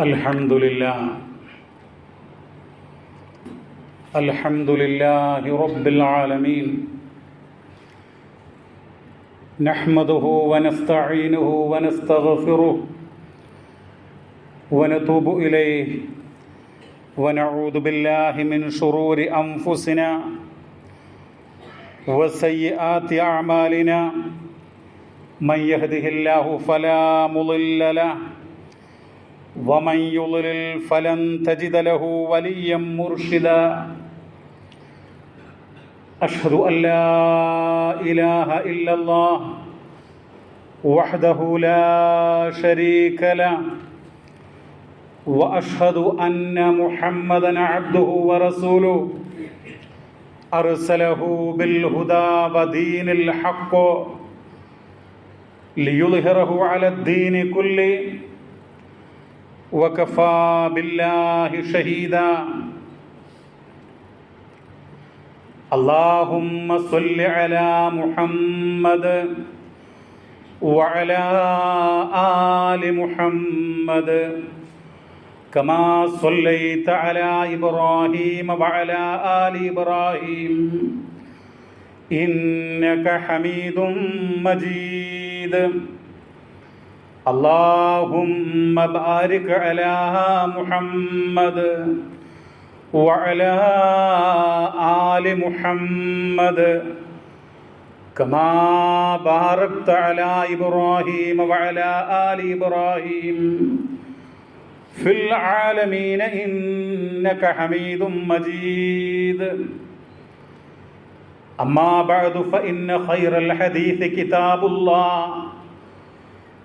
الحمد لله الحمد لله رب العالمين نحمده ونستعينه ونستغفره ونتوب إليه ونعوذ بالله من شرور أنفسنا وسيئات أعمالنا من يهده الله فلا مضل له ومن يضلل فلن تجد له وليا مرشدا أشهد أن لا إله إلا الله وحده لا شريك له وأشهد أن محمدا عبده ورسوله أرسله بالهدى ودين الحق ليظهره على الدين كله وكفى بالله شهيدا اللهم صل على محمد وعلى آل محمد كما صليت على إبراهيم وعلى آل إبراهيم إنك حميد مجيد اللهم بارك على محمد وعلى آل محمد كما باركت على إبراهيم وعلى آل إبراهيم في العالمين إنك حميد مجيد أما بعد فإن خير الحديث كتاب الله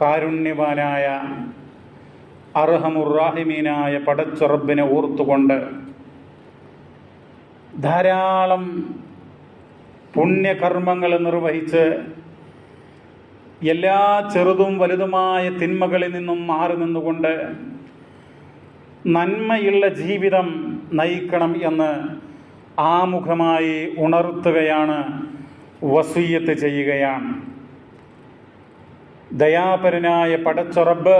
കാരുണ്യവാനായ അർഹമുറാഹിമീനായ പടച്ചുറബിനെ ഓർത്തുകൊണ്ട് ധാരാളം പുണ്യകർമ്മങ്ങൾ നിർവഹിച്ച് എല്ലാ ചെറുതും വലുതുമായ തിന്മകളിൽ നിന്നും മാറി നിന്നുകൊണ്ട് നന്മയുള്ള ജീവിതം നയിക്കണം എന്ന് ആമുഖമായി ഉണർത്തുകയാണ് വസൂയത്ത് ചെയ്യുകയാണ്. ദയാപരനായ പടച്ചുറബ്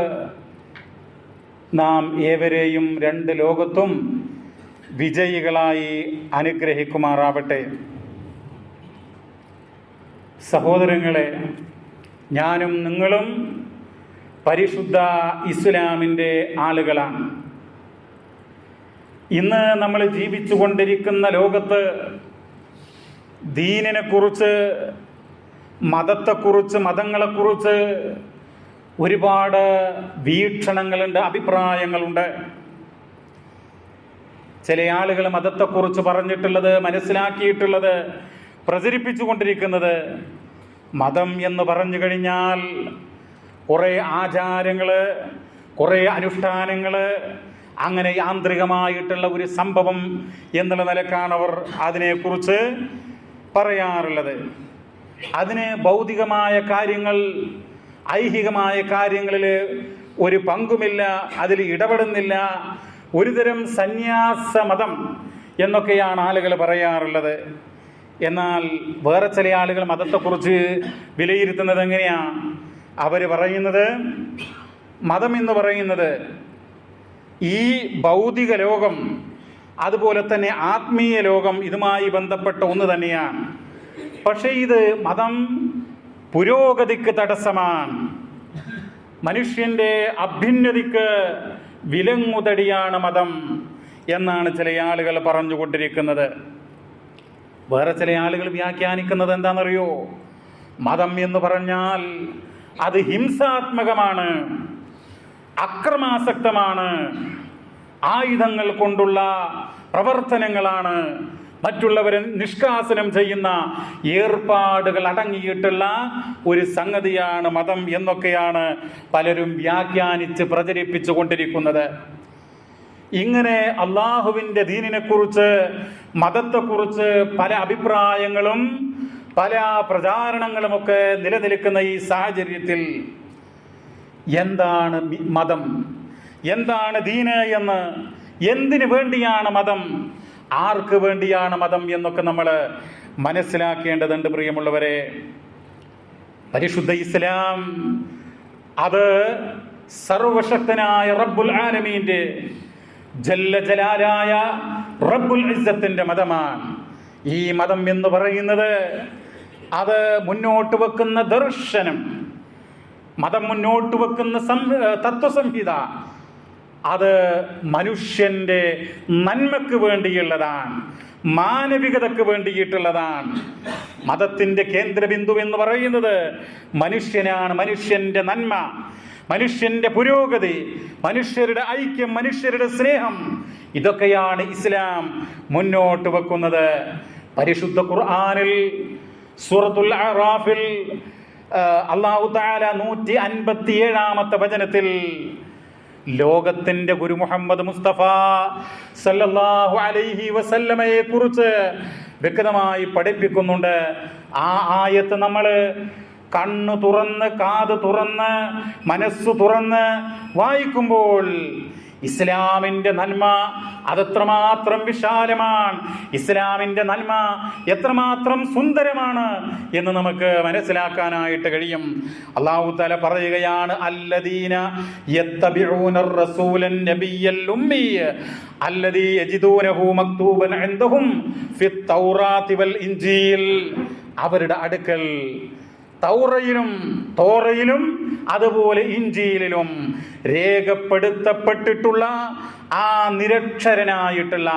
നാം ഏവരെയും രണ്ട് ലോകത്തും വിജയികളായി അനുഗ്രഹിക്കുമാറാവട്ടെ. സഹോദരങ്ങളെ ഞാനും നിങ്ങളും പരിശുദ്ധ ഇസ്ലാമിന്റെ ആളുകളാണ്. ഇന്ന് നമ്മൾ ജീവിച്ചു കൊണ്ടിരിക്കുന്ന ലോകത്ത് ദീനിനെ കുറിച്ച് മതത്തെക്കുറിച്ച് മതങ്ങളെക്കുറിച്ച് ഒരുപാട് വീക്ഷണങ്ങളുണ്ട് അഭിപ്രായങ്ങളുണ്ട്. ചില ആളുകൾ മതത്തെക്കുറിച്ച് പറഞ്ഞിട്ടുള്ളത് മനസ്സിലാക്കിയിട്ടുള്ളത് പ്രചരിപ്പിച്ചു കൊണ്ടിരിക്കുന്നത് മതം എന്ന് പറഞ്ഞു കഴിഞ്ഞാൽ കുറേ ആചാരങ്ങൾ കുറേ അനുഷ്ഠാനങ്ങൾ അങ്ങനെ യാന്ത്രികമായിട്ടുള്ള ഒരു സംഭവം എന്നുള്ള നിലക്കാണ് അവർ അതിനെക്കുറിച്ച് പറയാറുള്ളത്. അതിന് ഭൗതികമായ കാര്യങ്ങൾ ഐഹികമായ കാര്യങ്ങളിൽ ഒരു പങ്കുമില്ല അതിൽ ഇടപെടുന്നില്ല. ഒരുതരം സന്യാസ മതം എന്നൊക്കെയാണ് ആളുകൾ പറയാറുള്ളത്. എന്നാൽ വേറെ ചില ആളുകൾ മതത്തെക്കുറിച്ച് വിലയിരുത്തുന്നത് എങ്ങനെയാണ് അവർ പറയുന്നത് മതം എന്ന് പറയുന്നത് ഈ ഭൗതിക ലോകം അതുപോലെ തന്നെ ആത്മീയ ലോകം ഇതുമായി ബന്ധപ്പെട്ട ഒന്ന് തന്നെയാണ്. പക്ഷേ ഇത് മതം പുരോഗതിക്ക് തടസ്സമാണ്. മനുഷ്യന്റെ അഭ്യുന്നതിക്ക് വിലങ്ങുതടിയാണ് മതം എന്നാണ് ചില ആളുകൾ പറഞ്ഞുകൊണ്ടിരിക്കുന്നത്. വേറെ ചില ആളുകൾ വ്യാഖ്യാനിക്കുന്നത് എന്താണെന്നറിയോ? മതം എന്ന് പറഞ്ഞാൽ അത് ഹിംസാത്മകമാണ് അക്രമാസക്തമാണ് ആയുധങ്ങൾ കൊണ്ടുള്ള പ്രവർത്തനങ്ങളാണ് മറ്റുള്ളവരെ നിഷ്കാസനം ചെയ്യുന്ന ഏർപ്പാടുകൾ അടങ്ങിയിട്ടുള്ള ഒരു സംഗതിയാണ് മതം എന്നൊക്കെയാണ് പലരും വ്യാഖ്യാനിച്ച് പ്രചരിപ്പിച്ചു കൊണ്ടിരിക്കുന്നത്. ഇങ്ങനെ അള്ളാഹുവിന്റെ ദീനിനെക്കുറിച്ച് മതത്തെക്കുറിച്ച് പല അഭിപ്രായങ്ങളും പല പ്രചാരണങ്ങളുമൊക്കെ നിലനിൽക്കുന്ന ഈ സാഹചര്യത്തിൽ എന്താണ് മതം? എന്താണ് ദീന് എന്ന്? എന്തിനു വേണ്ടിയാണ് മതം? ആർക്ക് വേണ്ടിയാണ് മതം എന്നൊക്കെ നമ്മൾ മനസ്സിലാക്കേണ്ടതുണ്ട് പ്രിയമുള്ളവരെ. പരിശുദ്ധ ഇസ്ലാം അത് സർവശക്തനായ റബ്ബുൽ ആലമീന്റെ ജല്ല ജലാലായ റബ്ബുൽ ഇസ്സത്തിന്റെ മതമാണ്. ഈ മതം എന്ന് പറയുന്നത് അത് മുന്നോട്ട് വെക്കുന്ന ദർശനം മതം മുന്നോട്ട് വെക്കുന്ന സം- തത്വസംഹിത അത് മനുഷ്യന്റെ നന്മക്ക് വേണ്ടിയുള്ളതാണ് മാനവികതയ്ക്ക് വേണ്ടിയിട്ടുള്ളതാണ്. മതത്തിന്റെ കേന്ദ്രബിന്ദു എന്ന് പറയുന്നത് മനുഷ്യനാണ് മനുഷ്യന്റെ നന്മ മനുഷ്യന്റെ പുരോഗതി മനുഷ്യരുടെ ഐക്യം മനുഷ്യരുടെ സ്നേഹം. ഇതൊക്കെയാണ് ഇസ്ലാം മുന്നോട്ട് വെക്കുന്നത്. പരിശുദ്ധ ഖുർആാനിൽ സൂറത്തുൽ അറാഫിൽ അള്ളാഹു താല നൂറ്റി അൻപത്തി ഏഴാമത്തെ വചനത്തിൽ ലോകത്തിന്റെ ഗുരു മുഹമ്മദ് മുസ്തഫ സല്ലല്ലാഹു അലൈഹി വസല്ലമയെ കുറിച്ച് വ്യക്തമായി പഠിപ്പിക്കുന്നുണ്ട്. ആ ആയത്ത് നമ്മൾ കണ്ണ് തുറന്ന് കാത് തുറന്ന് മനസ്സ് തുറന്ന് വായിക്കുമ്പോൾ ഇസ്ലാമിന്റെ നന്മ അതെത്രമാത്രം വിശാലമാണ്. ഇസ്ലാമിന്റെ നന്മ എത്രമാത്രം സുന്ദരമാണ് എന്ന് നമുക്ക് മനസ്സിലാക്കാനായിട്ട് കഴിയും. അള്ളാഹു തല പറയുകയാണ് അല്ലദീന അവരുടെ അടുക്കൽ തൗറയിലും തോറയിലും അതുപോലെ ഇഞ്ചിയിലും രേഖപ്പെടുത്തപ്പെട്ടിട്ടുള്ള ആ നിരക്ഷരനായിട്ടുള്ള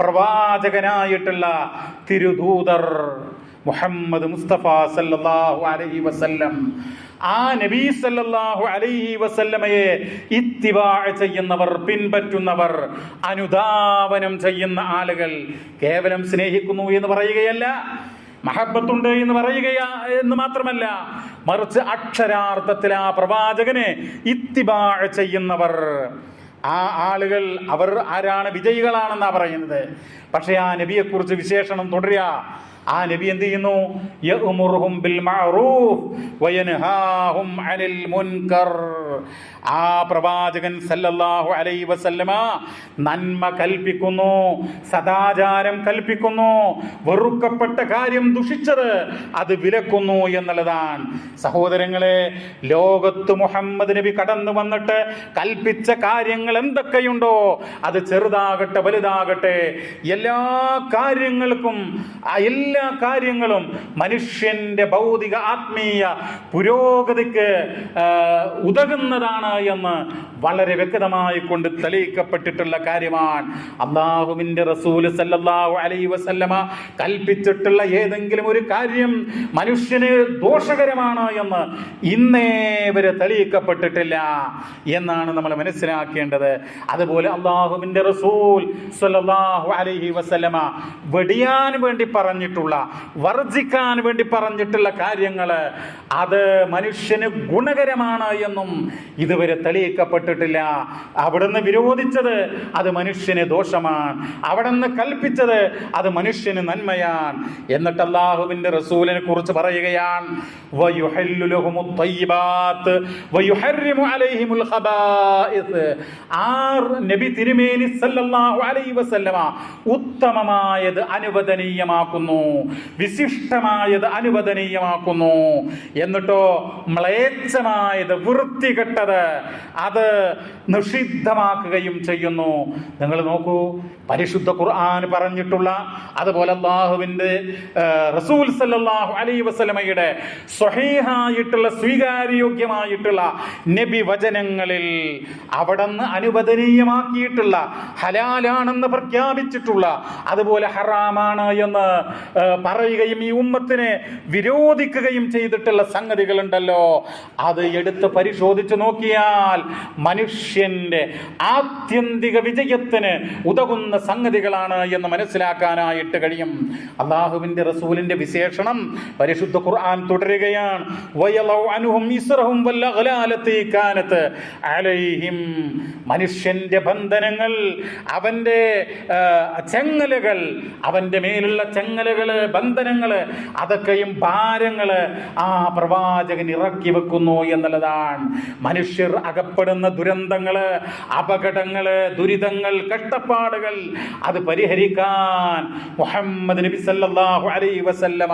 പ്രവാചകനായിട്ടുള്ള തിരുദൂതർ മുഹമ്മദ് മുസ്തഫ സല്ലാഹു അലൈഹി വസല്ലം. ആ നബി സല്ലാഹു അലൈഹി വസല്ലമയെ ഇത്തിവാ ചെയ്യുന്നവർ പിൻപറ്റുന്നവർ അനുധാവനം ചെയ്യുന്ന ആളുകൾ കേവലം സ്നേഹിക്കുന്നു എന്ന് പറയുകയല്ല. മഹബത്തുണ്ട് എന്ന് പറയുകയാ എന്ന് മാത്രമല്ല മറിച്ച് അക്ഷരാർത്ഥത്തിൽ ആ പ്രവാചകനെ ഇത്തിബാ ചെയ്യുന്നവർ. ആ ആളുകൾ അവർ ആരാണ്? വിജയികളാണെന്നാ പറയുന്നത്. പക്ഷേ ആ നബിയെക്കുറിച്ച് വിശേഷണം തുടരുക ആ നബി എന്ത് ചെയ്യുന്നു? ബിൽ മഅറൂഫ് അനിൽ മുൻകർ. ആ പ്രവാചകൻ സല്ലല്ലാഹു അലൈ വസല്ലമ നന്മ കൽപ്പിക്കുന്നു സദാചാരം കൽപ്പിക്കുന്നു വെറുക്കപ്പെട്ട കാര്യം ദുഷിച്ചത് അത് വിലക്കുന്നു എന്നുള്ളതാണ്. സഹോദരങ്ങളെ ലോകത്ത് മുഹമ്മദ് നബി കടന്നു വന്നിട്ട് കൽപ്പിച്ച കാര്യങ്ങൾ എന്തൊക്കെയുണ്ടോ അത് ചെറുതാകട്ടെ വലുതാകട്ടെ എല്ലാ കാര്യങ്ങൾക്കും എല്ലാ കാര്യങ്ങളും മനുഷ്യന്റെ ഭൗതിക ആത്മീയ പുരോഗതിക്ക് ഉതകുന്നതാണ് എന്ന് വളരെ വ്യക്തമായി കൊണ്ട് തെളിയിക്കപ്പെട്ടിട്ടുള്ള കാര്യമാണ്. അള്ളാഹുവിന്റെ റസൂൽ സല്ലല്ലാഹു അലൈഹി വസല്ലമ കൽപ്പിച്ചിട്ടുള്ള ഏതെങ്കിലും ഒരു കാര്യം മനുഷ്യന് ദോഷകരമാണ് എന്ന് ഇന്നേ വരെ തെളിയിക്കപ്പെട്ടിട്ടില്ല എന്നാണ് നമ്മൾ മനസ്സിലാക്കേണ്ടത്. അതുപോലെ അള്ളാഹുവിന്റെ റസൂൽ സല്ലല്ലാഹു അലൈഹി വസല്ലമ വെടിയാൻ വേണ്ടി പറഞ്ഞിട്ടുള്ള വർജിക്കാൻ വേണ്ടി പറഞ്ഞിട്ടുള്ള കാര്യങ്ങൾ അത് മനുഷ്യന് ഗുണകരമാണ് എന്നും ഇതുവരെ തെളിയിക്കപ്പെട്ടിട്ടില്ല. അവിടുന്ന് വിരോധിച്ചത് അത് മനുഷ്യന് ദോഷമാണ്. അവിടുന്ന് കൽപ്പിച്ചത് അത് മനുഷ്യന് നന്മയാണ്. എന്നിട്ട് അള്ളാഹുവിന്റെ റസൂലിനെ കുറിച്ച് പറയുകയാണ് നബി തിരുമേനി ഉത്തമമായത് അനുവദനീയമാക്കുന്നു വിശിഷ്ടമായത് അനുവദനീയമാക്കുന്നു. എന്നിട്ടോ മ്ലേച്ഛമായത് വൃത്തികെട്ടത് അത് നിഷിദ്ധമാക്കുകയും ചെയ്യുന്നു. നിങ്ങൾ നോക്കൂ പരിശുദ്ധ ഖുർആൻ പറഞ്ഞിട്ടുള്ള അതുപോലെ അള്ളാഹുവിന്റെ റസൂൽ സല്ലാഹു അലൈ വസല്ലമയുടെ സ്വഹീഹായിട്ടുള്ള സ്വീകാര്യോഗ്യമായിട്ടുള്ള നബി വചനങ്ങളിൽ അവിടുന്ന് അനുവദനീയമാക്കിയിട്ടുള്ള ഹലാലാണെന്ന് പ്രഖ്യാപിച്ചിട്ടുള്ള അതുപോലെ ഹറാമാണ് എന്ന് പറയുകയും ഈ ഉമ്മത്തിനെ വിരോധിക്കുകയും ചെയ്തിട്ടുള്ള സംഗതികളുണ്ടല്ലോ. അത് എടുത്ത് പരിശോധിച്ച് നോക്കിയാൽ മനുഷ്യന്റെ ആത്യന്തിക വിജയത്തിന് ഉതകുന്ന സംഗതികളാണ് എന്ന് മനസ്സിലാക്കാനായിട്ട് കഴിയും. അള്ളാഹുവിന്റെ റസൂലിന്റെ വിശേഷണം പരിശുദ്ധ ഖുർആൻ തുടരുകയാണ്. മനുഷ്യന്റെ ബന്ധനങ്ങൾ അവന്റെ ചെങ്ങലുകൾ അവന്റെ മേലുള്ള ചെങ്ങലുകൾ ബന്ധനങ്ങൾ അതൊക്കെയും ഭാരങ്ങൾ ആ പ്രവാചകൻ ഇറക്കി വെക്കുന്നു എന്നുള്ളതാണ്. അകപ്പെടുന്ന ദുരന്തങ്ങൾ അപകടങ്ങൾ ദുരിതങ്ങൾ കഷ്ടപ്പാടുകൾ അത് പരിഹരിക്കാൻ മുഹമ്മദ് നബി സല്ലല്ലാഹു അലൈഹി വസല്ലമ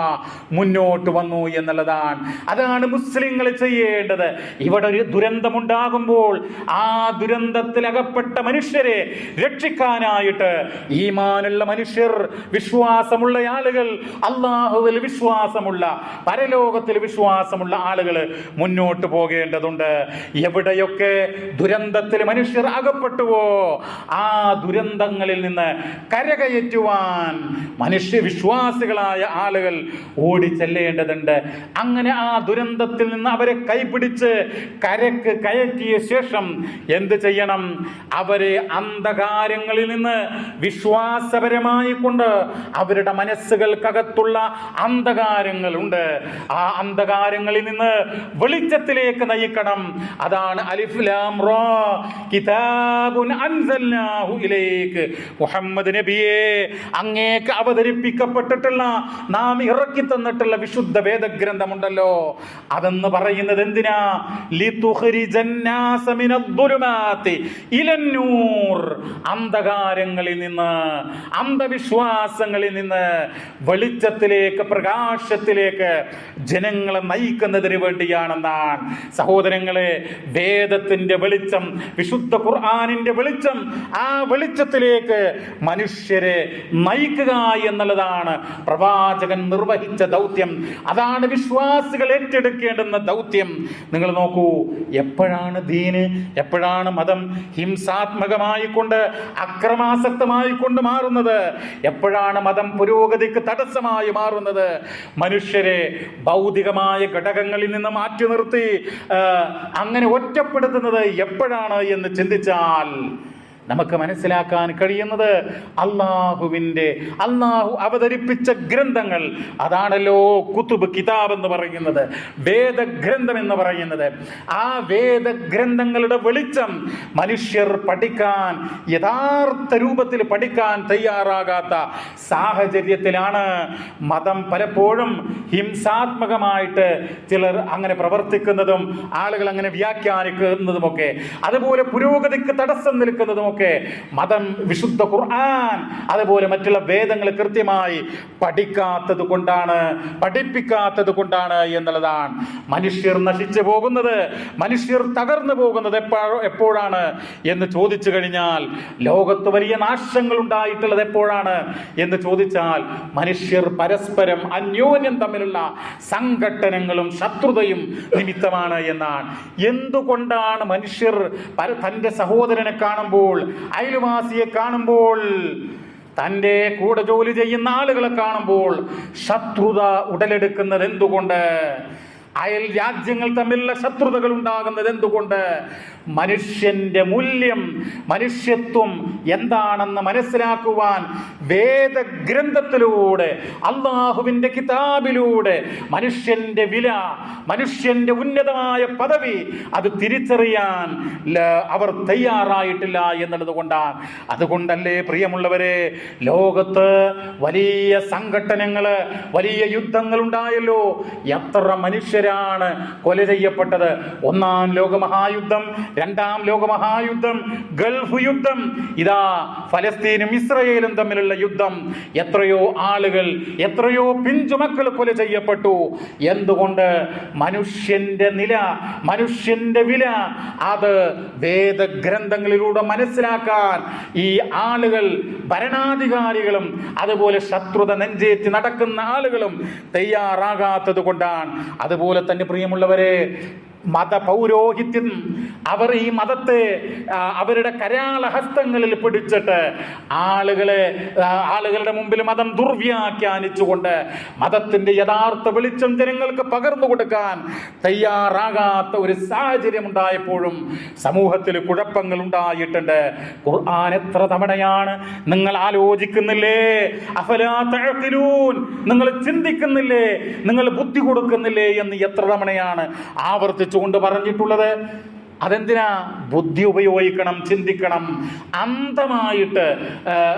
മുന്നോട്ട് വന്നു എന്നുള്ളതാണ്. അതാണ് മുസ്ലിങ്ങൾ ചെയ്യേണ്ടത്. ഇവിടെ ഒരു ദുരന്തമുണ്ടാകുമ്പോൾ ആ ദുരന്തത്തിൽ അകപ്പെട്ട മനുഷ്യരെ രക്ഷിക്കാനായിട്ട് ഈമാനുള്ള മനുഷ്യർ വിശ്വാസമുള്ള ആളുകൾ അള്ളാഹുവിൽ വിശ്വാസമുള്ള പരലോകത്തിൽ വിശ്വാസമുള്ള ആളുകൾ മുന്നോട്ട് പോകേണ്ടതുണ്ട്. എവിടെയൊക്കെ ദുരന്തത്തിൽ മനുഷ്യർ അകപ്പെട്ടുവോ ആ ദുരന്തങ്ങളിൽ നിന്ന് കരകയറ്റുവാൻ മനുഷ്യ വിശ്വാസികളായ ആളുകൾ ഓടി ചെല്ലേണ്ടതുണ്ട് അങ്ങനെ ആ ദുരന്തത്തിൽ നിന്ന് അവരെ കൈപിടിച്ച് കരക്ക് കയറ്റിയ ശേഷം എന്ത് ചെയ്യണം? അവരെ അന്ധകാരങ്ങളിൽ നിന്ന് വിശ്വാസപരമായി കൊണ്ട് അവരുടെ മനസ്സുകൾക്കകത്തുള്ള അന്ധകാരങ്ങളുണ്ട്. ആ അന്ധകാരങ്ങളിൽ നിന്ന് വെളിച്ചത്തിലേക്ക് നയിക്കണം. അതാണ് അലിഫ്ലാം റോ. കിതാബുൻ അൻസൽനാഹു ഇലൈക്ക്. മുഹമ്മദ് നബിയെ അങ്ങേക്ക് അവതരിപ്പിക്കപ്പെട്ടിട്ടുള്ള നാം ഇറക്കി തന്നിട്ടുള്ള വിശുദ്ധ വേദഗ്രന്ഥമുണ്ടല്ലോ. അതെന്ന് പറയുന്നത് എന്തിനാ? ഇലന്നൂർ അന്ധകാരങ്ങളിൽ നിന്ന് അന്ധവിശ്വാസങ്ങളിൽ നിന്ന് വെളിച്ചത്തിലേക്ക് പ്രകാശത്തിലേക്ക് ജനങ്ങളെ നയിക്കുന്നതിന് വേണ്ടിയാണെന്നാണ്. സഹോദരങ്ങളെ വേദത്തിന്റെ വെളിച്ചം വിശുദ്ധ ഖുർആാനിന്റെ വെളിച്ചം ആ വെളിച്ചത്തിലേക്ക് മനുഷ്യരെ നയിക്കുക എന്നുള്ളതാണ് പ്രവാചകൻ നിർവഹിച്ച ദൗത്യം. അതാണ് വിശ്വാസികൾ ഏറ്റെടുക്കേണ്ടുന്ന ദൗത്യം. നിങ്ങൾ നോക്കൂ എപ്പോഴാണ് ദീന് എപ്പോഴാണ് മതം ഹിംസാത്മകമായി കൊണ്ട് അക്രമാസക്തമായി കൊണ്ട് മാറുന്നത്? എപ്പോഴാണ് മതം പുരോഗതിക്ക് തടസ്സമായി മാറുന്നത്? മനുഷ്യരെ ഭൗതികമായ ഘടകങ്ങളിൽ നിന്ന് മാറ്റി നിർത്തി അങ്ങനെ അങ്ങനെ ഒറ്റപ്പെടുത്തുന്നത് എപ്പോഴാണ് എന്ന് ചിന്തിച്ചാൽ നമുക്ക് മനസ്സിലാക്കാൻ കഴിയുന്നത് അള്ളാഹുവിന്റെ അള്ളാഹു അവതരിപ്പിച്ച ഗ്രന്ഥങ്ങൾ. അതാണല്ലോ കുത്തുബ് കിതാബ് എന്ന് പറയുന്നത് വേദഗ്രന്ഥം എന്ന് പറയുന്നത്. ആ വേദഗ്രന്ഥങ്ങളുടെ വെളിച്ചം മനുഷ്യർ പഠിക്കാൻ യഥാർത്ഥ രൂപത്തിൽ പഠിക്കാൻ തയ്യാറാകാത്ത സാഹചര്യത്തിലാണ് മതം പലപ്പോഴും ഹിംസാത്മകമായിട്ട് ചിലർ അങ്ങനെ പ്രവർത്തിക്കുന്നതും ആളുകൾ അങ്ങനെ വ്യാഖ്യാനിക്കുന്നതുമൊക്കെ. അതുപോലെ പുരോഗതിക്ക് തടസ്സം നിൽക്കുന്നതുമൊക്കെ മതം വിശുദ്ധ ഖുർആൻ അതുപോലെ മറ്റുള്ള വേദങ്ങൾ കൃത്യമായി പഠിക്കാത്തത് കൊണ്ടാണ് പഠിപ്പിക്കാത്തത് കൊണ്ടാണ് എന്നുള്ളതാണ്. മനുഷ്യർ നശിച്ചു പോകുന്നത് മനുഷ്യർ തകർന്നു പോകുന്നത് എപ്പോഴോ എപ്പോഴാണ് എന്ന് ചോദിച്ചു കഴിഞ്ഞാൽ ലോകത്ത് വലിയ നാശങ്ങൾ ഉണ്ടായിട്ടുള്ളത് എപ്പോഴാണ് എന്ന് ചോദിച്ചാൽ മനുഷ്യർ പരസ്പരം അന്യോന്യം തമ്മിലുള്ള സംഘട്ടനങ്ങളും ശത്രുതയും നിമിത്തമാണ് എന്നാണ്. എന്തുകൊണ്ടാണ് മനുഷ്യർ തന്റെ സഹോദരനെ കാണുമ്പോൾ അയൽവാസിയെ കാണുമ്പോൾ തന്റെ കൂടെ ജോലി ചെയ്യുന്ന ആളുകളെ കാണുമ്പോൾ ശത്രുത ഉടലെടുക്കുന്നത് എന്തുകൊണ്ട്? അയൽ രാജ്യങ്ങൾ തമ്മിലുള്ള ശത്രുതകൾ ഉണ്ടാകുന്നത് എന്തുകൊണ്ട്? മനുഷ്യന്റെ മൂല്യം മനുഷ്യത്വം എന്താണെന്ന് മനസ്സിലാക്കുവാൻ വേദഗ്രന്ഥത്തിലൂടെ അള്ളാഹുവിന്റെ കിതാബിലൂടെ മനുഷ്യന്റെ വില മനുഷ്യന്റെ ഉന്നതമായ പദവി അത് തിരിച്ചറിയാൻ അവർ തയ്യാറായിട്ടില്ല എന്നുള്ളത് കൊണ്ടാണ്. അതുകൊണ്ടല്ലേ പ്രിയമുള്ളവരെ ലോകത്ത് വലിയ സംഘടനകൾ വലിയ യുദ്ധങ്ങൾ ഉണ്ടായല്ലോ എത്ര മനുഷ്യരാണ് കൊല ചെയ്യപ്പെട്ടത്. ഒന്നാം ലോകമഹായുദ്ധം രണ്ടാം ലോകമഹായുദ്ധം ഗൾഫ് യുദ്ധം. ഇതാ ഫലസ്തീനും ഇസ്രയേലും തമ്മിലുള്ള യുദ്ധം. എത്രയോ ആളുകൾ എത്രയോ പിഞ്ചുമക്കൾ കൊല ചെയ്യപ്പെട്ടു. എന്തുകൊണ്ട്? മനുഷ്യന്റെ നില മനുഷ്യന്റെ വില അത് വേദഗ്രന്ഥങ്ങളിലൂടെ മനസ്സിലാക്കാൻ ഈ ആളുകൾ ഭരണാധികാരികളും അതുപോലെ ശത്രുത നെഞ്ചേറ്റി നടക്കുന്ന ആളുകളും തയ്യാറാകാത്തത് കൊണ്ടാണ്. അതുപോലെ തന്നെ പ്രിയമുള്ളവരെ മത പൗരോഹിത്യം അവർ ഈ മതത്തെ അവരുടെ കരാളഹസ്തങ്ങളിൽ പിടിച്ചിട്ട് ആളുകളെ ആളുകളുടെ മുമ്പിൽ മതം ദുർവ്യാഖ്യാനിച്ചുകൊണ്ട് മതത്തിന്റെ യഥാർത്ഥ വെളിച്ചം ജനങ്ങൾക്ക് പകർന്നു കൊടുക്കാൻ തയ്യാറാകാത്ത ഒരു സാഹചര്യം ഉണ്ടായപ്പോഴും സമൂഹത്തിൽ കുഴപ്പങ്ങൾ ഉണ്ടായിട്ടുണ്ട്. ഖുർആൻ എത്ര തവണയാണ് നിങ്ങൾ ആലോചിക്കുന്നില്ലേ? അഫലാത്തഴത്തിലൂൻ നിങ്ങൾ ചിന്തിക്കുന്നില്ലേ? നിങ്ങൾ ബുദ്ധി കൊടുക്കുന്നില്ലേ എന്ന് എത്ര തവണയാണ് ആവർത്തിച്ചുകൊണ്ട് പറഞ്ഞിട്ടുള്ളത്. അതെന്തിനാ? ബുദ്ധി ഉപയോഗിക്കണം ചിന്തിക്കണം. അന്ധമായിട്ട്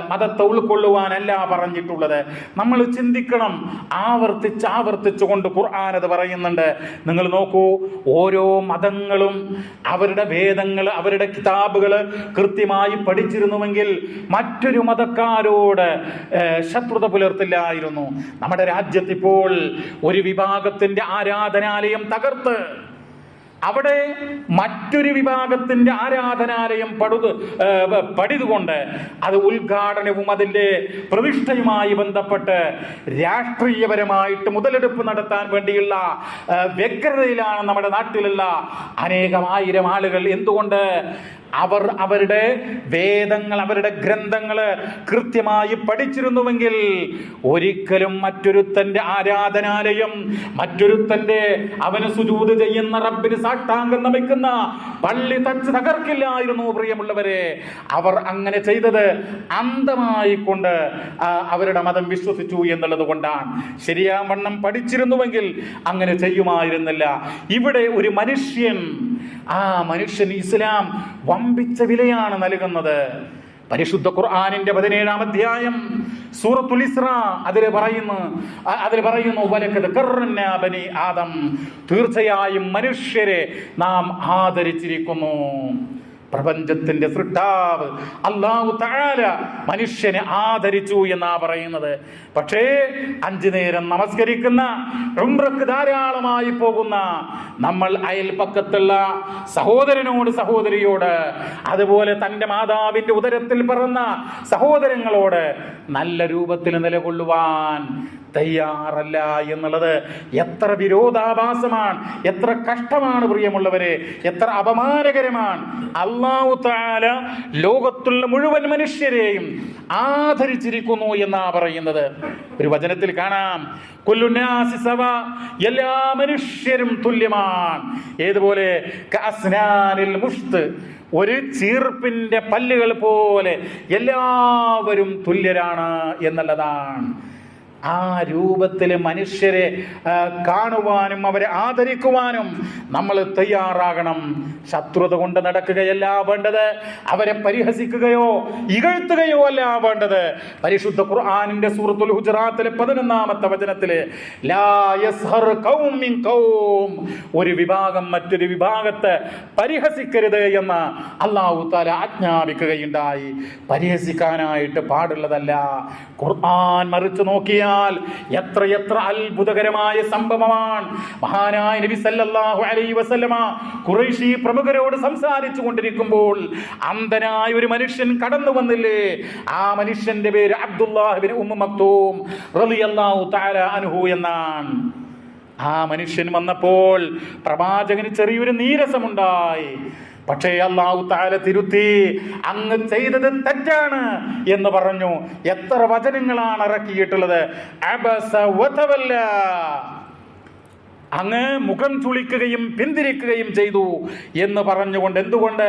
മതത്തെ ഉൾക്കൊള്ളുവാനല്ല പറഞ്ഞിട്ടുള്ളത്. നമ്മൾ ചിന്തിക്കണം ആവർത്തിച്ച് ആവർത്തിച്ചുകൊണ്ട് ഖുർആാനത് പറയുന്നുണ്ട്. നിങ്ങൾ നോക്കൂ ഓരോ മതങ്ങളും അവരുടെ വേദങ്ങൾ അവരുടെ കിതാബുകൾ കൃത്യമായി പഠിച്ചിരുന്നുവെങ്കിൽ മറ്റൊരു മതക്കാരോട് ശത്രുത പുലർത്തില്ലായിരുന്നു. നമ്മുടെ രാജ്യത്തിപ്പോൾ ഒരു വിഭാഗത്തിന്റെ ആരാധനാലയം തകർത്ത്. അവിടെ മറ്റൊരു വിഭാഗത്തിന്റെ ആരാധനാലയം പടുത് പടിതുകൊണ്ട് അത് ഉദ്ഘാടനവും അതിന്റെ പ്രതിഷ്ഠയുമായി ബന്ധപ്പെട്ട് രാഷ്ട്രീയപരമായിട്ട് മുതലെടുപ്പ് നടത്താൻ വേണ്ടിയുള്ള വ്യഗ്രതയിലാണ് നമ്മുടെ നാട്ടിലുള്ള അനേകമായിരം ആളുകൾ എന്തുകൊണ്ട് അവർ അവരുടെ വേദങ്ങൾ അവരുടെ ഗ്രന്ഥങ്ങൾ കൃത്യമായി പഠിച്ചിരുന്നുവെങ്കിൽ ഒരിക്കലും മറ്റൊരുത്തന്റെ ആരാധനാലയം മറ്റൊരുത്തന്റെ അവന് സുജൂത് ചെയ്യുന്ന റബ്ബിന് സാഷ്ടാംഗം നമിക്കുന്ന പള്ളി തച്ച് തകർക്കില്ലായിരുന്നു പ്രിയമുള്ളവരെ. അവർ അങ്ങനെ ചെയ്തത് അന്ധമായി കൊണ്ട് അവരുടെ മതം വിശ്വസിച്ചു എന്നുള്ളത് കൊണ്ടാണ്. ശരിയാവണ്ണം പഠിച്ചിരുന്നുവെങ്കിൽ അങ്ങനെ ചെയ്യുമായിരുന്നില്ല. ഇവിടെ ഒരു മനുഷ്യൻ ആ മനുഷ്യൻ ഇസ്ലാം വമ്പിച്ച വിലയാണ് നൽകുന്നത്. പരിശുദ്ധ ഖുർആാനിന്റെ പതിനേഴാം അധ്യായം സൂറത്തുൽ ഇസ്ര അതിൽ പറയുന്നു അതിൽ പറയുന്നു ബനി ആദം. തീർച്ചയായും മനുഷ്യരെ നാം ആദരിച്ചിരിക്കുന്നു. പ്രപഞ്ചത്തിന്റെ സൃഷ്ടാവ് അള്ളാഹു താര മനുഷ്യനെ ആദരിച്ചു എന്നാ പറയുന്നത്. പക്ഷേ അഞ്ചു നേരം നമസ്കരിക്കുന്ന ഉംറക്ക് ധാരാളമായി പോകുന്ന നമ്മൾ അയൽപക്കത്തുള്ള സഹോദരനോട് സഹോദരിയോട് അതുപോലെ തന്റെ മാതാവിന്റെ ഉദരത്തിൽ പിറന്ന സഹോദരങ്ങളോട് നല്ല രൂപത്തിൽ നിലകൊള്ളുവാൻ തയ്യാറല്ല എന്നുള്ളത് എത്ര വിരോധാഭാസമാണ് എത്ര കഷ്ടമാണ് പ്രിയമുള്ളവരെ എത്ര അപമാനകരമാണ്. അള്ളാഹു താല ലോകത്തുള്ള മുഴുവൻ മനുഷ്യരെയും ആദരിച്ചിരിക്കുന്നു എന്നാ പറയുന്നത്. ഒരു വചനത്തിൽ കാണാം. കൊല്ലുന്നാസി സവ എല്ലാ മനുഷ്യരും തുല്യമാണ്. ഏതുപോലെ? ഒരു ചീർപ്പിന്റെ പല്ലുകൾ പോലെ എല്ലാവരും തുല്യരാണ് എന്നുള്ളതാണ്. ആ രൂപത്തിൽ മനുഷ്യരെ കാണുവാനും അവരെ ആദരിക്കുവാനും നമ്മൾ തയ്യാറാകണം. ശത്രുത കൊണ്ട് നടക്കുകയല്ല വേണ്ടത്. അവരെ പരിഹസിക്കുകയോ ഇകഴ്ത്തുകയോ അല്ല വേണ്ടത്. പരിശുദ്ധ ഖുർആാനിന്റെ സൂറത്തുൽ ഹുജറാത്തിലെ പതിനൊന്നാമത്തെ വചനത്തിൽ ഒരു വിഭാഗം മറ്റൊരു വിഭാഗത്തെ പരിഹസിക്കരുത് എന്ന് അള്ളാഹു താല ആജ്ഞാപിക്കുകയുണ്ടായി. പരിഹസിക്കാനായിട്ട് പാടുള്ളതല്ല. ഖുർആൻ മറിച്ചു നോക്കിയാൽ എത്ര എത്ര അത്ഭുതകരമായ സംഭവമാണ്. മഹാനായ നബി സല്ലല്ലാഹു അലൈഹി വസല്ലമ ഖുറൈശി പ്രമുഖരോട് സംസാരിച്ചു കൊണ്ടിരിക്കുമ്പോൾ അന്ധനായ ഒരു മനുഷ്യൻ കടന്നു വന്നില്ലേ? ആ മനുഷ്യന്റെ പേര് അബ്ദുല്ലാഹിബിൻ ഉമ്മു മക്തൂം റളിയല്ലാഹു തആല അൻഹു എന്നാണ്. ആ മനുഷ്യൻ വന്നപ്പോൾ പ്രവാചകന് ചെറിയൊരു നീരസമുണ്ടായി. പക്ഷേ അള്ളാഹു താല തിരുത്തി അങ്ങ് ചെയ്തത് തെറ്റാണ് എന്ന് പറഞ്ഞു എത്ര വചനങ്ങളാണ് ഇറക്കിയിട്ടുള്ളത്. അങ്ങ് മുഖം ചുളിക്കുകയും പിന്തിരിക്കുകയും ചെയ്തു എന്ന് പറഞ്ഞുകൊണ്ട് എന്തുകൊണ്ട്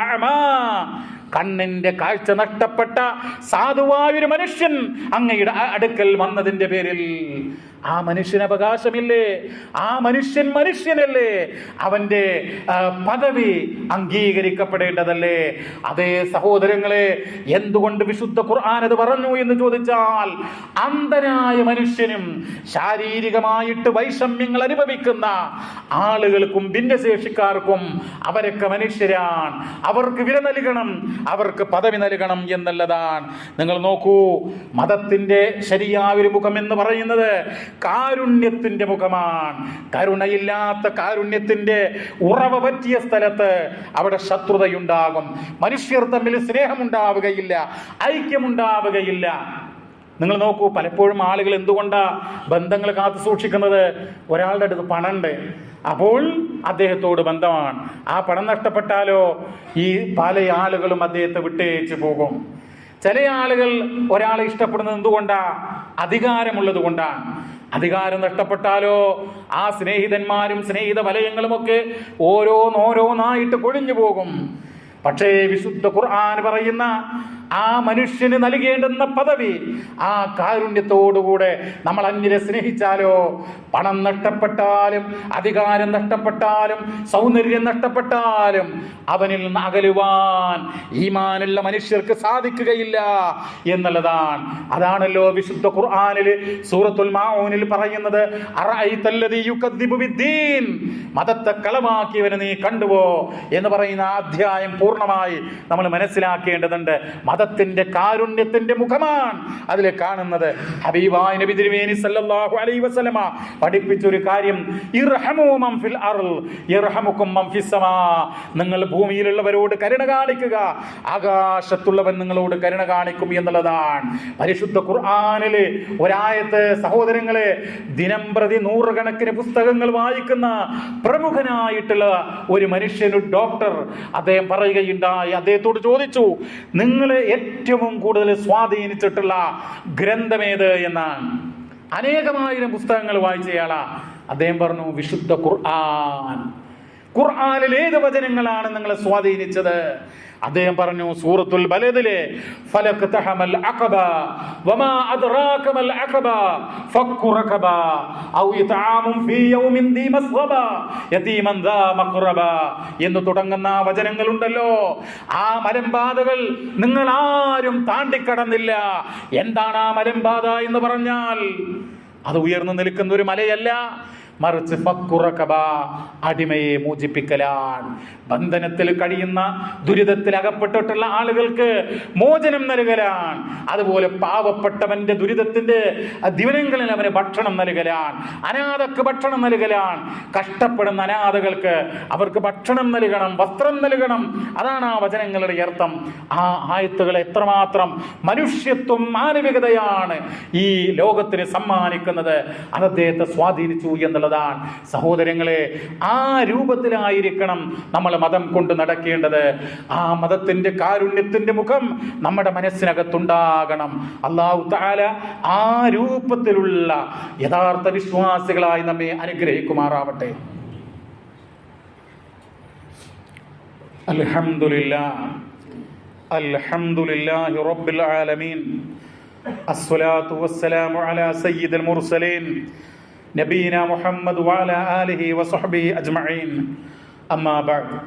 അഅമാ. കണ്ണിന്റെ കാഴ്ച നഷ്ടപ്പെട്ട സാധുവായൊരു മനുഷ്യൻ അങ്ങയുടെ അടുക്കൽ വന്നതിന്റെ പേരിൽ ആ മനുഷ്യന് അവകാശമില്ലേ ആ മനുഷ്യൻ മനുഷ്യനല്ലേ? അവന്റെ പദവി അംഗീകരിക്കപ്പെടേണ്ടതല്ലേ? അതേ സഹോദരങ്ങളെ എന്തുകൊണ്ട് വിശുദ്ധ ഖുർആൻ അത് പറഞ്ഞു എന്ന് ചോദിച്ചാൽ അന്ധനായ മനുഷ്യനും ശാരീരികമായിട്ട് വൈഷമ്യങ്ങൾ അനുഭവിക്കുന്ന ആളുകൾക്കും ഭിന്നശേഷിക്കാർക്കും അവരൊക്കെ മനുഷ്യരാണ്. അവർക്ക് വില നൽകണം അവർക്ക് പദവി നൽകണം എന്നുള്ളതാണ്. നിങ്ങൾ നോക്കൂ മതത്തിന്റെ ശരിയായ ഒരു മുഖം എന്ന് പറയുന്നത് കാരുണ്യത്തിന്റെ മുഖമാണ്. കരുണയില്ലാത്ത കാരുണ്യത്തിന്റെ ഉറവ പറ്റിയ സ്ഥലത്ത് അവിടെ ശത്രുതയുണ്ടാകും. മനുഷ്യർ തമ്മിൽ സ്നേഹമുണ്ടാവുകയില്ല ഐക്യമുണ്ടാവുകയില്ല. നിങ്ങൾ നോക്കൂ പലപ്പോഴും ആളുകൾ എന്തുകൊണ്ടാ ബന്ധങ്ങൾ കാത്തു സൂക്ഷിക്കുന്നത്? ഒരാളുടെ അടുത്ത് പണമുണ്ട് അപ്പോൾ അദ്ദേഹത്തോട് ബന്ധമാണ്. ആ പണം നഷ്ടപ്പെട്ടാലോ? ഈ പല ആളുകളും അദ്ദേഹത്തെ വിട്ടേച്ചു പോകും. ചില ആളുകൾ ഒരാളെ ഇഷ്ടപ്പെടുന്നത് എന്തുകൊണ്ടാ? അധികാരമുള്ളത് കൊണ്ടാണ്. അധികാരം നഷ്ടപ്പെട്ടാലോ? ആ സ്നേഹിതന്മാരും സ്നേഹിത വലയങ്ങളുമൊക്കെ ഓരോന്നോരോന്നായിട്ട് കൊഴിഞ്ഞു പോകും പക്ഷേ വിശുദ്ധ ഖുർആൻ പറയുന്ന ആ മനുഷ്യന് നൽകേണ്ടുന്ന പദവി ആ കാരുണ്യത്തോടുകൂടെ നമ്മൾ അന്യരെ സ്നേഹിച്ചാലോ? പണം നഷ്ടപ്പെട്ടാലും അധികാരം നഷ്ടപ്പെട്ടാലും സൗന്ദര്യം നഷ്ടപ്പെട്ടാലും അവനിൽ നിന്ന് അകലുവാൻ ഈമാനുള്ള മനുഷ്യർക്ക് സാധിക്കുകയില്ല എന്നുള്ളതാണ്. അതാണല്ലോ വിശുദ്ധ ഖുർആനിൽ സൂറത്തുൽ മാഊനിൽ പറയുന്നത് മതത്തെ കളമാക്കിയവനെ നീ കണ്ടുവോ എന്ന് പറയുന്ന അധ്യായം പൂർണമായി നമ്മൾ മനസ്സിലാക്കേണ്ടതുണ്ട്. മതത്തിന്റെ കാരുണ്യത്തിന്റെ മുഖമാണ് അതിൽ കാണുന്നത്. ഹബീബായ നബി തിരുമേനി സല്ലല്ലാഹു അലൈഹി വസല്ലമ പഠിപ്പിച്ച ഒരു കാര്യം ഇർഹമു മൻ ഫിൽ മൻ നിങ്ങൾ ഭൂമിയിലുള്ളവരോട് കരുണ കാണിക്കുക ആകാശത്തുള്ളവൻ നിങ്ങളോട് കരുണ കാണിക്കും എന്നുള്ളതാണ്. പരിശുദ്ധ ഖുർആനിലെ ഒരായത്ത് സഹോദരങ്ങളെ ദിനം പ്രതി നൂറുകണക്കിന് പുസ്തകങ്ങൾ വായിക്കുന്ന പ്രമുഖനായിട്ടുള്ള ഒരു മനുഷ്യനു ഡോക്ടർ അദ്ദേഹം പറയുകയുണ്ടായി. അദ്ദേഹത്തോട് ചോദിച്ചു നിങ്ങളെ ഏറ്റവും കൂടുതൽ സ്വാധീനിച്ചിട്ടുള്ള ഗ്രന്ഥമേത് എന്നാണ്. അനേകമായിരം പുസ്തകങ്ങൾ വായിച്ചയാളാ. അദ്ദേഹം പറഞ്ഞു വിശുദ്ധ ഖുർആൻ. ഖുർആാനിൽ ഏത് വചനങ്ങളാണ് നിങ്ങളെ സ്വാധീനിച്ചത്? അദ്ദേഹം പറഞ്ഞു സൂറത്തുൽ ബലദിലെ എന്ന് തുടങ്ങുന്ന വചനങ്ങളുണ്ടല്ലോ. ആ മലമ്പാതകൾ നിങ്ങൾ ആരും താണ്ടിക്കടന്നില്ല. എന്താണ് ആ മലമ്പാത എന്ന് പറഞ്ഞാൽ അത് ഉയർന്നു നിൽക്കുന്ന ഒരു മലയല്ല. മറിച്ച് അടിമയെ മോചിപ്പിക്കലാണ്. ബന്ധനത്തിൽ കഴിയുന്ന ദുരിതത്തിൽ അകപ്പെട്ടിട്ടുള്ള ആളുകൾക്ക് മോചനം നൽകലാണ്. അതുപോലെ പാവപ്പെട്ടവന്റെ ദുരിതത്തിന്റെ ദിവനങ്ങളിൽ അവന് ഭക്ഷണം നൽകലാണ്. അനാഥക്ക് ഭക്ഷണം നൽകലാണ്. കഷ്ടപ്പെടുന്ന അനാഥകൾക്ക് അവർക്ക് ഭക്ഷണം നൽകണം വസ്ത്രം നൽകണം. അതാണ് ആ വചനങ്ങളുടെ അർത്ഥം. ആ ആയത്തുകൾ എത്രമാത്രം മനുഷ്യത്വം മാനവികതയാണ് ഈ ലോകത്തിന് സമ്മാനിക്കുന്നത്. അത് അദ്ദേഹത്തെ സ്വാധീനിച്ചു എന്നുള്ളതാണ് സഹോദരങ്ങളെ ആ രൂപത്തിലായിരിക്കണം നമ്മൾ മതം കൊണ്ട് നടക്കേണ്ടത്. ആ മതത്തിന്റെ കാരുണ്യത്തിന്റെ മുഖം നമ്മുടെ മനസ്സിനകത്തുണ്ടാകണം. അള്ളാഹു താല ആ രൂപത്തിലുള്ള യഥാർത്ഥ വിശ്വാസികളായി നമ്മെ അനുഗ്രഹിക്കുമാറാവട്ടെ. അൽഹംദുലില്ലാ അൽഹംദുലില്ലാഹി റബ്ബിൽ ആലമീൻ. അസ്സലാത്തു വസ്സലാമു അലാ മുർസലീൻ. നബീന മുഹമ്മദ് വാല ആലിഹി വസഹബി അജ്മഈൻ. അമ്മാ ബഅദ്.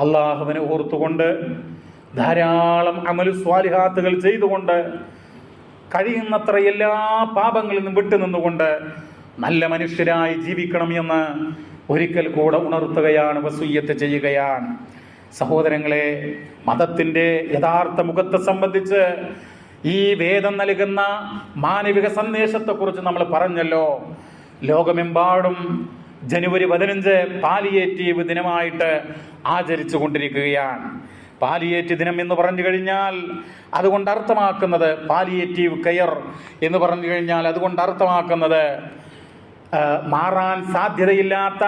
അള്ളാഹുവിനെ ഓർത്തുകൊണ്ട് ധാരാളം അമലു സ്വാലിഹാത്തുകൾ ചെയ്തുകൊണ്ട് കഴിയുന്നത്ര എല്ലാ പാപങ്ങളിൽ നിന്നും വിട്ടുനിന്നുകൊണ്ട് നല്ല മനുഷ്യരായി ജീവിക്കണം എന്ന് ഒരിക്കൽ കൂടെ ഉണർത്തുകയാണ് വസൂയത്ത് ചെയ്യുകയാണ്. സഹോദരങ്ങളെ മതത്തിന്റെ യഥാർത്ഥ മുഖത്തെ സംബന്ധിച്ച് ഈ വേദം നൽകുന്ന മാനവിക സന്ദേശത്തെക്കുറിച്ച് നമ്മൾ പറഞ്ഞല്ലോ. ലോകമെമ്പാടും ജനുവരി പതിനഞ്ച് പാലിയേറ്റീവ് ദിനമായിട്ട് ആചരിച്ചു കൊണ്ടിരിക്കുകയാണ്. പാലിയേറ്റ് ദിനം എന്ന് പറഞ്ഞു കഴിഞ്ഞാൽ അതുകൊണ്ട് അർത്ഥമാക്കുന്നത് പാലിയേറ്റീവ് കെയർ എന്ന് പറഞ്ഞു കഴിഞ്ഞാൽ അതുകൊണ്ട് അർത്ഥമാക്കുന്നത് മാറാൻ സാധ്യതയില്ലാത്ത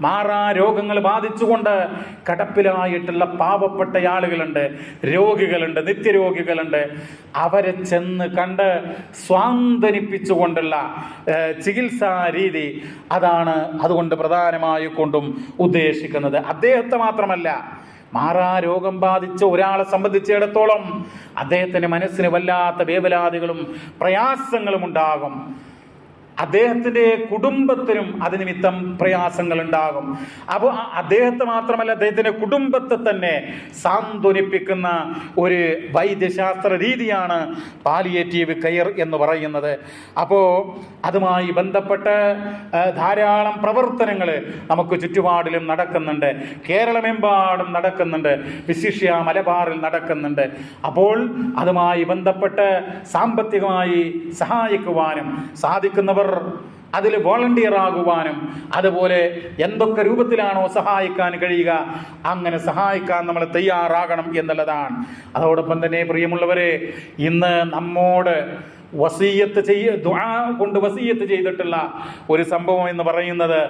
മാറാ രോഗങ്ങൾ ബാധിച്ചുകൊണ്ട് കടപ്പിലായിട്ടുള്ള പാവപ്പെട്ട ആളുകളുണ്ട് രോഗികളുണ്ട് നിത്യരോഗികളുണ്ട്. അവരെ ചെന്ന് കണ്ട് സ്വാന്തനിപ്പിച്ചുകൊണ്ടുള്ള ചികിത്സാ രീതി അതാണ് അതുകൊണ്ട് പ്രധാനമായി കൊണ്ടും ഉദ്ദേശിക്കുന്നത്. അദ്ദേഹത്തെ മാത്രമല്ല മാറാ രോഗം ബാധിച്ച ഒരാളെ അദ്ദേഹത്തിന്റെ കുടുംബത്തിനും അതിനിമിത്തം പ്രയാസങ്ങൾ ഉണ്ടാകും അപ്പോൾ അദ്ദേഹത്തെ മാത്രമല്ല അദ്ദേഹത്തിന്റെ കുടുംബത്തെ തന്നെ സാന്ത്വനിപ്പിക്കുന്ന ഒരു വൈദ്യശാസ്ത്ര രീതിയാണ് പാലിയേറ്റീവ് കെയർ എന്ന് പറയുന്നത്. അപ്പോൾ അതുമായി ബന്ധപ്പെട്ട് ധാരാളം പ്രവർത്തനങ്ങൾ നമുക്ക് ചുറ്റുപാടിലും നടക്കുന്നുണ്ട്. കേരളമെമ്പാടും നടക്കുന്നുണ്ട്. വിശിഷ്യ മലബാറിൽ നടക്കുന്നുണ്ട്. അപ്പോൾ അതുമായി ബന്ധപ്പെട്ട് സാമ്പത്തികമായി സഹായിക്കുവാനും സാധിക്കുന്നവർ അതിൽ വോളണ്ടിയർ ആകുവാനും അതുപോലെ എന്തൊക്കെ രൂപത്തിലാണോ സഹായിക്കാൻ കഴിയുക അങ്ങനെ സഹായിക്കാൻ നമ്മൾ തയ്യാറാകണം എന്നുള്ളതാണ്. അതോടൊപ്പം തന്നെ പ്രിയമുള്ളവരെ ഇന്ന് നമ്മോട് വസീയത്ത് ചെയ്യ കൊണ്ട് വസീയത്ത് ചെയ്തിട്ടുള്ള ഒരു സംഭവം എന്ന് പറയുന്നത്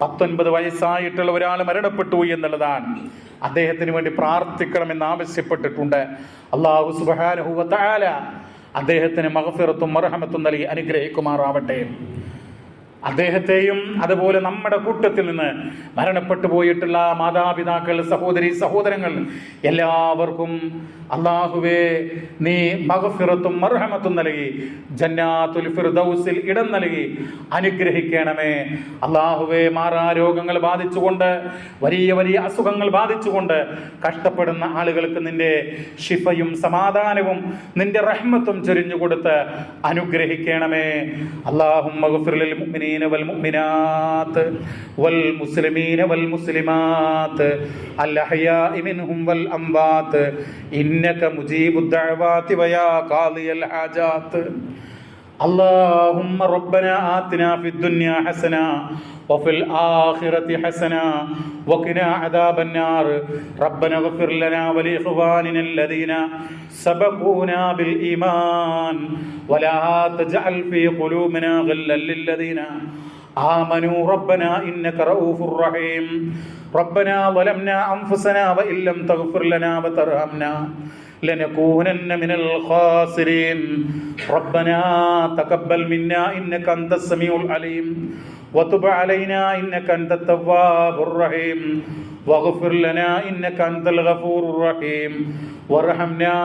പത്തൊൻപത് വയസ്സായിട്ടുള്ള ഒരാൾ മരണപ്പെട്ടു എന്നുള്ളതാണ്. അദ്ദേഹത്തിന് വേണ്ടി പ്രാർത്ഥിക്കണമെന്ന് ആവശ്യപ്പെട്ടിട്ടുണ്ട്. അള്ളാഹു തആല അദ്ദേഹത്തിന് മഹഫിറത്തും മർഹമത്തും നൽകി അനുഗ്രഹിക്കുമാറാവട്ടെ. അദ്ദേഹത്തെയും അതുപോലെ നമ്മുടെ കൂട്ടത്തിൽ നിന്ന് മരണപ്പെട്ടു പോയിട്ടുള്ള മാതാപിതാക്കൾ സഹോദരി സഹോദരങ്ങൾ എല്ലാവർക്കും അള്ളാഹുവേ നീ മഹഫിറത്തും മർഹമത്തും നൽകി ജന്നാത്തുൽ ഫിർദൗസിൽ ഇടം നൽകി അനുഗ്രഹിക്കണമേ. അള്ളാഹുവേ മാറാരോഗങ്ങൾ ബാധിച്ചുകൊണ്ട് വലിയ വലിയ അസുഖങ്ങൾ ബാധിച്ചുകൊണ്ട് കഷ്ടപ്പെടുന്ന ആളുകൾക്ക് നിന്റെ ഷിഫയും സമാധാനവും നിന്റെ റഹ്മത്തും ചൊരിഞ്ഞുകൊടുത്ത് അനുഗ്രഹിക്കണമേ. അള്ളാഹും മുഅ്മിനീന വൽ മുഅ്മിനാത്ത് വൽ മുസ്ലിമീന വൽ മുസ്ലിമാത്ത് അൽ والأموات മിൻഹും വൽ الدعوات വയാ ഖാദിയൽ ഹാജാത്ത്. اللهم ربنا آتنا في الدنيا حسنة وفي الآخرة حسنة وقنا عذاب النار ربنا اغفر لنا ولإخواننا الذين سبقونا بالإيمان ولا تجعل في قلوبنا غلا للذين آمنوا ربنا إنك رؤوف رحيم ربنا ظلمنا أنفسنا وإن لم تغفر لنا وترحمنا لنكونن من الخاسرين ربنا تقبل منا إنك أنت السميع العليم وتب علينا إنك أنت التواب الرحيم واغفر لنا إنك أنت الغفور الرحيم وارحمنا